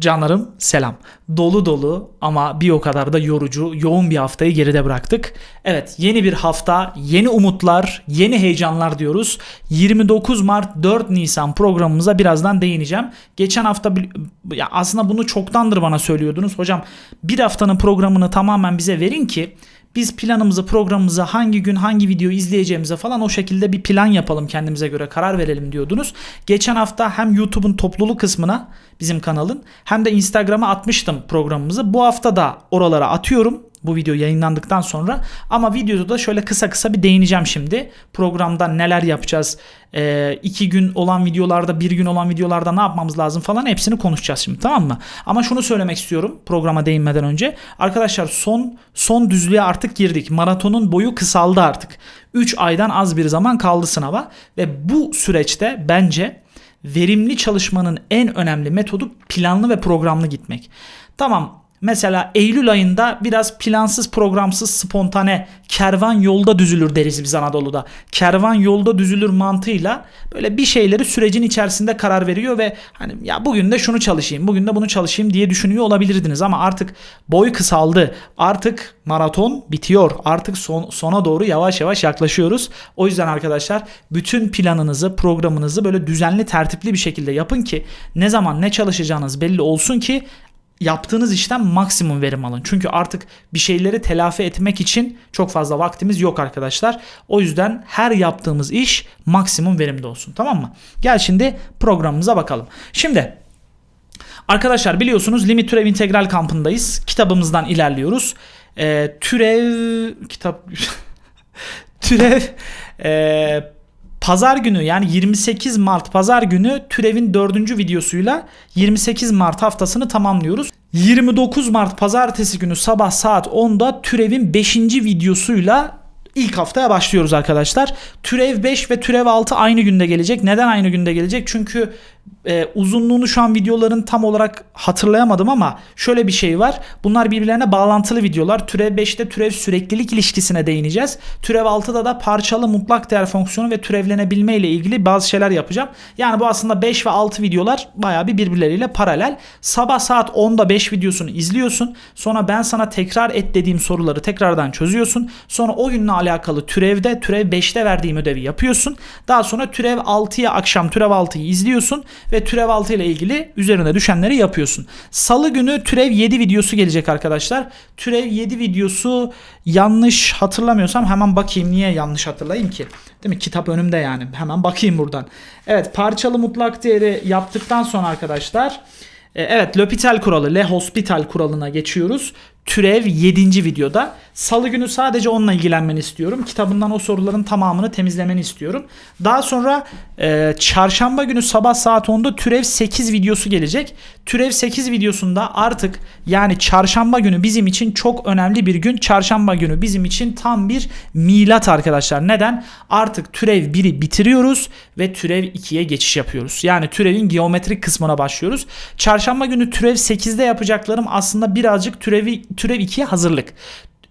Canlarım selam. Dolu dolu ama bir o kadar da yorucu, yoğun bir haftayı geride bıraktık. Evet yeni bir hafta, yeni umutlar, yeni heyecanlar diyoruz. 29 Mart 4 Nisan programımıza birazdan değineceğim. Geçen hafta ya aslında bunu çoktandır bana söylüyordunuz. Hocam bir haftanın programını tamamen bize verin ki biz planımızı, programımızı hangi gün hangi video izleyeceğimize falan o şekilde bir plan yapalım kendimize göre karar verelim diyordunuz. Geçen hafta hem YouTube'un topluluk kısmına bizim kanalın hem de Instagram'a atmıştım programımızı. Bu hafta da oralara atıyorum bu video yayınlandıktan sonra ama videoda da şöyle kısa kısa bir değineceğim şimdi. Programda neler yapacağız, ee, iki gün olan videolarda, bir gün olan videolarda ne yapmamız lazım falan hepsini konuşacağız şimdi tamam mı? Ama şunu söylemek istiyorum programa değinmeden önce. Arkadaşlar son son düzlüğe artık girdik. Maratonun boyu kısaldı artık. 3 aydan az bir zaman kaldı sınava ve bu süreçte bence verimli çalışmanın en önemli metodu planlı ve programlı gitmek. Tamam Mesela Eylül ayında biraz plansız, programsız, spontane kervan yolda düzülür deriz biz Anadolu'da. Kervan yolda düzülür mantığıyla böyle bir şeyleri sürecin içerisinde karar veriyor ve hani ya bugün de şunu çalışayım, bugün de bunu çalışayım diye düşünüyor olabilirdiniz ama artık boy kısaldı. Artık maraton bitiyor. Artık son, sona doğru yavaş yavaş yaklaşıyoruz. O yüzden arkadaşlar bütün planınızı, programınızı böyle düzenli, tertipli bir şekilde yapın ki ne zaman ne çalışacağınız belli olsun ki yaptığınız işten maksimum verim alın. Çünkü artık bir şeyleri telafi etmek için çok fazla vaktimiz yok arkadaşlar. O yüzden her yaptığımız iş maksimum verimde olsun. Tamam mı? Gel şimdi programımıza bakalım. Şimdi Arkadaşlar biliyorsunuz limit türev integral kampındayız. Kitabımızdan ilerliyoruz. Ee, türev kitap türev e, pazar günü yani 28 Mart pazar günü türevin 4. videosuyla 28 Mart haftasını tamamlıyoruz. 29 Mart pazartesi günü sabah saat 10'da türevin 5. videosuyla ilk haftaya başlıyoruz arkadaşlar. Türev 5 ve türev 6 aynı günde gelecek. Neden aynı günde gelecek? Çünkü e, uzunluğunu şu an videoların tam olarak hatırlayamadım ama şöyle bir şey var. Bunlar birbirlerine bağlantılı videolar. Türev 5'te türev süreklilik ilişkisine değineceğiz. Türev 6'da da parçalı mutlak değer fonksiyonu ve türevlenebilme ile ilgili bazı şeyler yapacağım. Yani bu aslında 5 ve 6 videolar bayağı bir birbirleriyle paralel. Sabah saat 10'da 5 videosunu izliyorsun. Sonra ben sana tekrar et dediğim soruları tekrardan çözüyorsun. Sonra o günle alakalı türevde, türev 5'te verdiğim ödevi yapıyorsun. Daha sonra türev 6'ya akşam türev 6'yı izliyorsun ve türev 6 ile ilgili üzerine düşenleri yapıyorsun. Salı günü türev 7 videosu gelecek arkadaşlar. Türev 7 videosu yanlış hatırlamıyorsam hemen bakayım niye yanlış hatırlayayım ki. Değil mi? Kitap önümde yani. Hemen bakayım buradan. Evet parçalı mutlak değeri yaptıktan sonra arkadaşlar e, Evet L'Hopital kuralı, Le Hospital kuralına geçiyoruz. Türev 7. videoda. Salı günü sadece onunla ilgilenmeni istiyorum. Kitabından o soruların tamamını temizlemeni istiyorum. Daha sonra e, çarşamba günü sabah saat 10'da Türev 8 videosu gelecek. Türev 8 videosunda artık yani çarşamba günü bizim için çok önemli bir gün. Çarşamba günü bizim için tam bir milat arkadaşlar. Neden? Artık Türev 1'i bitiriyoruz ve Türev 2'ye geçiş yapıyoruz. Yani Türev'in geometrik kısmına başlıyoruz. Çarşamba günü Türev 8'de yapacaklarım aslında birazcık Türevi Türev 2'ye hazırlık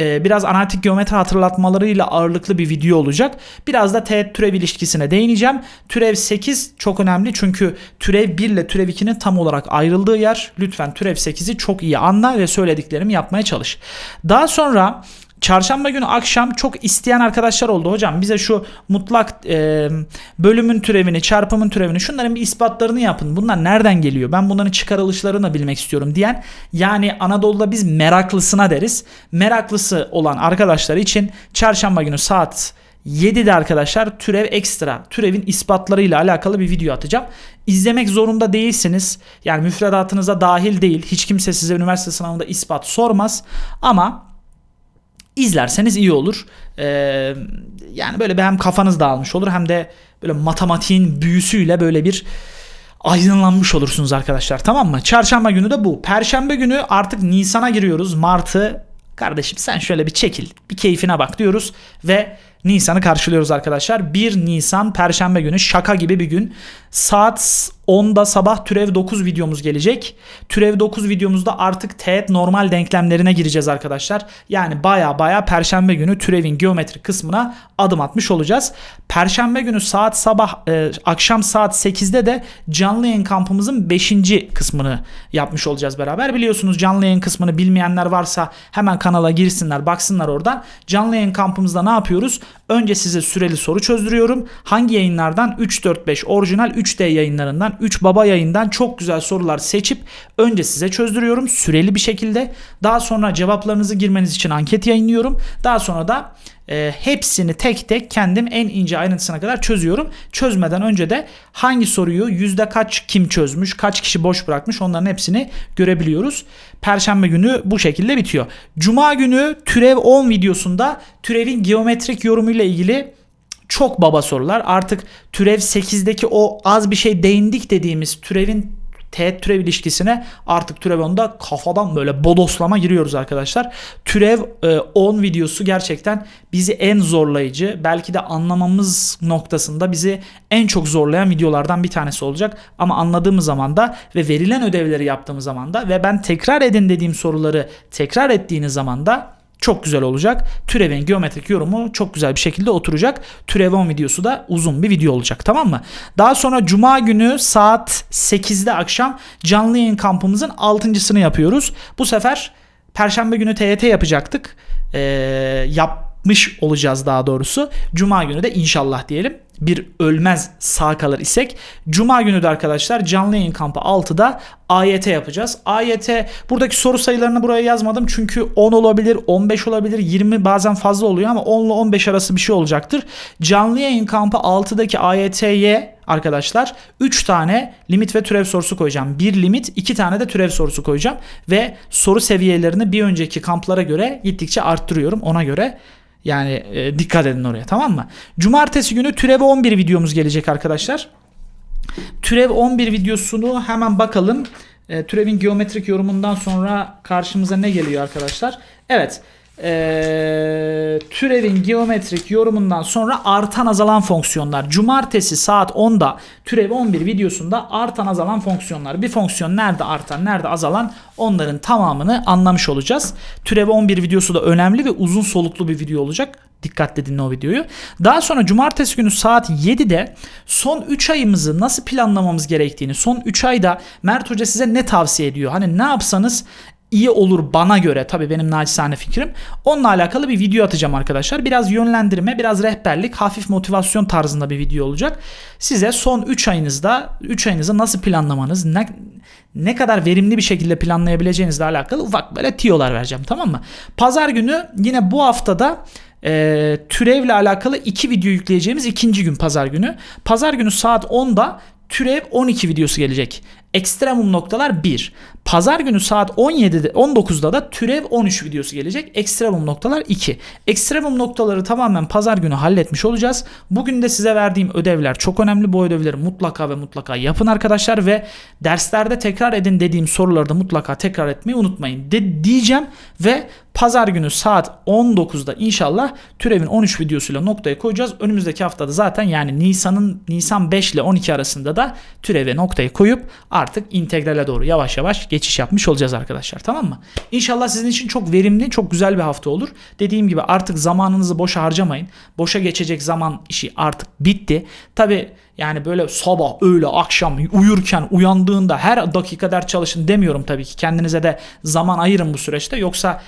Ee, biraz analitik geometri hatırlatmalarıyla ağırlıklı bir video olacak. Biraz da teğet türev ilişkisine değineceğim. Türev 8 çok önemli çünkü türev 1 ile türev 2'nin tam olarak ayrıldığı yer. Lütfen türev 8'i çok iyi anla ve söylediklerimi yapmaya çalış. Daha sonra Çarşamba günü akşam çok isteyen arkadaşlar oldu. Hocam bize şu mutlak e, bölümün türevini, çarpımın türevini şunların bir ispatlarını yapın. Bunlar nereden geliyor? Ben bunların çıkarılışlarını bilmek istiyorum diyen yani Anadolu'da biz meraklısına deriz. Meraklısı olan arkadaşlar için çarşamba günü saat 7'de arkadaşlar türev ekstra, türevin ispatlarıyla alakalı bir video atacağım. İzlemek zorunda değilsiniz. Yani müfredatınıza dahil değil. Hiç kimse size üniversite sınavında ispat sormaz. Ama izlerseniz iyi olur. Ee, yani böyle hem kafanız dağılmış olur hem de böyle matematiğin büyüsüyle böyle bir aydınlanmış olursunuz arkadaşlar tamam mı? Çarşamba günü de bu. Perşembe günü artık Nisan'a giriyoruz. Mart'ı kardeşim sen şöyle bir çekil bir keyfine bak diyoruz ve Nisan'ı karşılıyoruz arkadaşlar. 1 Nisan Perşembe günü şaka gibi bir gün saat 10'da sabah türev 9 videomuz gelecek. Türev 9 videomuzda artık teğet normal denklemlerine gireceğiz arkadaşlar. Yani baya baya perşembe günü türevin geometrik kısmına adım atmış olacağız. Perşembe günü saat sabah e, akşam saat 8'de de canlı yayın kampımızın 5. kısmını yapmış olacağız beraber. Biliyorsunuz canlı yayın kısmını bilmeyenler varsa hemen kanala girsinler baksınlar oradan. Canlı yayın kampımızda ne yapıyoruz? Önce size süreli soru çözdürüyorum. Hangi yayınlardan? 3, 4, 5 orijinal 3D yayınlarından 3 baba yayından çok güzel sorular seçip önce size çözdürüyorum süreli bir şekilde. Daha sonra cevaplarınızı girmeniz için anket yayınlıyorum. Daha sonra da e, hepsini tek tek kendim en ince ayrıntısına kadar çözüyorum. Çözmeden önce de hangi soruyu yüzde kaç kim çözmüş, kaç kişi boş bırakmış onların hepsini görebiliyoruz. Perşembe günü bu şekilde bitiyor. Cuma günü türev 10 videosunda türevin geometrik yorumuyla ilgili çok baba sorular. Artık türev 8'deki o az bir şey değindik dediğimiz türevin teğet türev ilişkisine artık türev 10'da kafadan böyle bodoslama giriyoruz arkadaşlar. Türev 10 videosu gerçekten bizi en zorlayıcı belki de anlamamız noktasında bizi en çok zorlayan videolardan bir tanesi olacak. Ama anladığımız zaman da ve verilen ödevleri yaptığımız zaman da ve ben tekrar edin dediğim soruları tekrar ettiğiniz zaman da çok güzel olacak. Türevin geometrik yorumu çok güzel bir şekilde oturacak. Türev 10 videosu da uzun bir video olacak tamam mı? Daha sonra cuma günü saat 8'de akşam canlı yayın kampımızın 6.sını yapıyoruz. Bu sefer perşembe günü TYT yapacaktık. Ee, yapmış olacağız daha doğrusu. Cuma günü de inşallah diyelim bir ölmez sağ kalır isek Cuma günü de arkadaşlar canlı yayın kampı 6'da AYT yapacağız. AYT buradaki soru sayılarını buraya yazmadım çünkü 10 olabilir, 15 olabilir, 20 bazen fazla oluyor ama 10 ile 15 arası bir şey olacaktır. Canlı yayın kampı 6'daki AYT'ye arkadaşlar 3 tane limit ve türev sorusu koyacağım. Bir limit, 2 tane de türev sorusu koyacağım ve soru seviyelerini bir önceki kamplara göre gittikçe arttırıyorum. Ona göre yani e, dikkat edin oraya tamam mı? Cumartesi günü türev 11 videomuz gelecek arkadaşlar. Türev 11 videosunu hemen bakalım. E, türevin geometrik yorumundan sonra karşımıza ne geliyor arkadaşlar? Evet. E, türevin geometrik yorumundan sonra artan azalan fonksiyonlar. Cumartesi saat 10'da türev 11 videosunda artan azalan fonksiyonlar. Bir fonksiyon nerede artan nerede azalan onların tamamını anlamış olacağız. Türev 11 videosu da önemli ve uzun soluklu bir video olacak. Dikkatle dinle o videoyu. Daha sonra cumartesi günü saat 7'de son 3 ayımızı nasıl planlamamız gerektiğini, son 3 ayda Mert Hoca size ne tavsiye ediyor? Hani ne yapsanız iyi olur bana göre tabi benim naçizane fikrim. Onunla alakalı bir video atacağım arkadaşlar. Biraz yönlendirme, biraz rehberlik, hafif motivasyon tarzında bir video olacak. Size son 3 ayınızda 3 ayınızı nasıl planlamanız, ne, ne kadar verimli bir şekilde planlayabileceğinizle alakalı ufak böyle tiyolar vereceğim tamam mı? Pazar günü yine bu haftada e, türevle alakalı iki video yükleyeceğimiz ikinci gün pazar günü. Pazar günü saat 10'da türev 12 videosu gelecek. Ekstremum noktalar 1. Pazar günü saat 17'de 19'da da türev 13 videosu gelecek. Ekstremum noktalar 2. Ekstremum noktaları tamamen pazar günü halletmiş olacağız. Bugün de size verdiğim ödevler çok önemli. Bu ödevleri mutlaka ve mutlaka yapın arkadaşlar ve derslerde tekrar edin dediğim soruları da mutlaka tekrar etmeyi unutmayın de diyeceğim ve Pazar günü saat 19'da inşallah türevin 13 videosuyla noktaya koyacağız. Önümüzdeki haftada zaten yani Nisan'ın Nisan 5 ile 12 arasında da türeve noktayı koyup artık integrale doğru yavaş yavaş geçiş yapmış olacağız arkadaşlar tamam mı? İnşallah sizin için çok verimli, çok güzel bir hafta olur. Dediğim gibi artık zamanınızı boşa harcamayın. Boşa geçecek zaman işi artık bitti. Tabi yani böyle sabah, öğle, akşam uyurken, uyandığında her dakika ders çalışın demiyorum tabii ki. Kendinize de zaman ayırın bu süreçte. Yoksa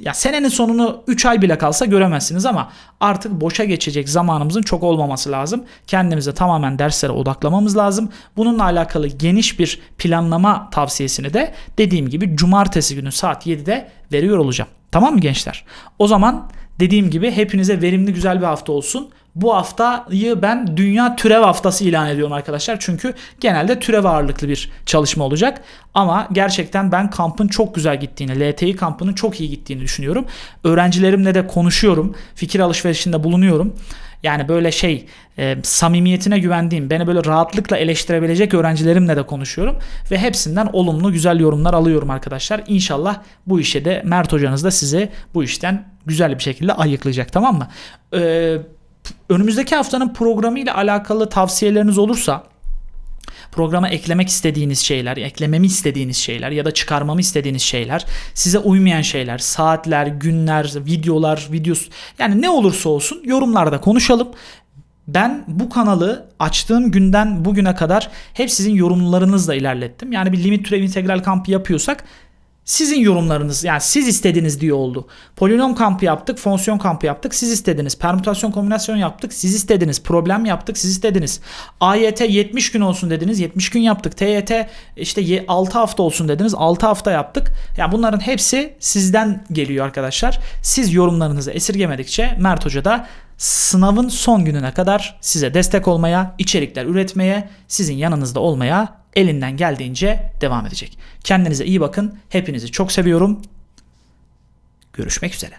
ya senenin sonunu 3 ay bile kalsa göremezsiniz ama artık boşa geçecek zamanımızın çok olmaması lazım. Kendimize tamamen derslere odaklamamız lazım. Bununla alakalı geniş bir planlama tavsiyesini de dediğim gibi cumartesi günü saat 7'de veriyor olacağım. Tamam mı gençler? O zaman dediğim gibi hepinize verimli güzel bir hafta olsun. Bu haftayı ben Dünya Türev Haftası ilan ediyorum arkadaşlar. Çünkü genelde türev ağırlıklı bir çalışma olacak. Ama gerçekten ben kampın çok güzel gittiğini, LTI kampının çok iyi gittiğini düşünüyorum. Öğrencilerimle de konuşuyorum. Fikir alışverişinde bulunuyorum. Yani böyle şey e, samimiyetine güvendiğim, beni böyle rahatlıkla eleştirebilecek öğrencilerimle de konuşuyorum. Ve hepsinden olumlu güzel yorumlar alıyorum arkadaşlar. İnşallah bu işe de Mert hocanız da size bu işten güzel bir şekilde ayıklayacak tamam mı? Ee, önümüzdeki haftanın programı ile alakalı tavsiyeleriniz olursa programa eklemek istediğiniz şeyler, eklememi istediğiniz şeyler ya da çıkarmamı istediğiniz şeyler, size uymayan şeyler, saatler, günler, videolar, videos yani ne olursa olsun yorumlarda konuşalım. Ben bu kanalı açtığım günden bugüne kadar hep sizin yorumlarınızla ilerlettim. Yani bir limit türev integral kampı yapıyorsak sizin yorumlarınız yani siz istediniz diye oldu. Polinom kampı yaptık, fonksiyon kampı yaptık, siz istediniz. Permütasyon kombinasyon yaptık, siz istediniz. Problem yaptık, siz istediniz. AYT 70 gün olsun dediniz, 70 gün yaptık. TYT işte 6 hafta olsun dediniz, 6 hafta yaptık. Yani bunların hepsi sizden geliyor arkadaşlar. Siz yorumlarınızı esirgemedikçe Mert Hoca da sınavın son gününe kadar size destek olmaya, içerikler üretmeye, sizin yanınızda olmaya elinden geldiğince devam edecek. Kendinize iyi bakın. Hepinizi çok seviyorum. Görüşmek üzere.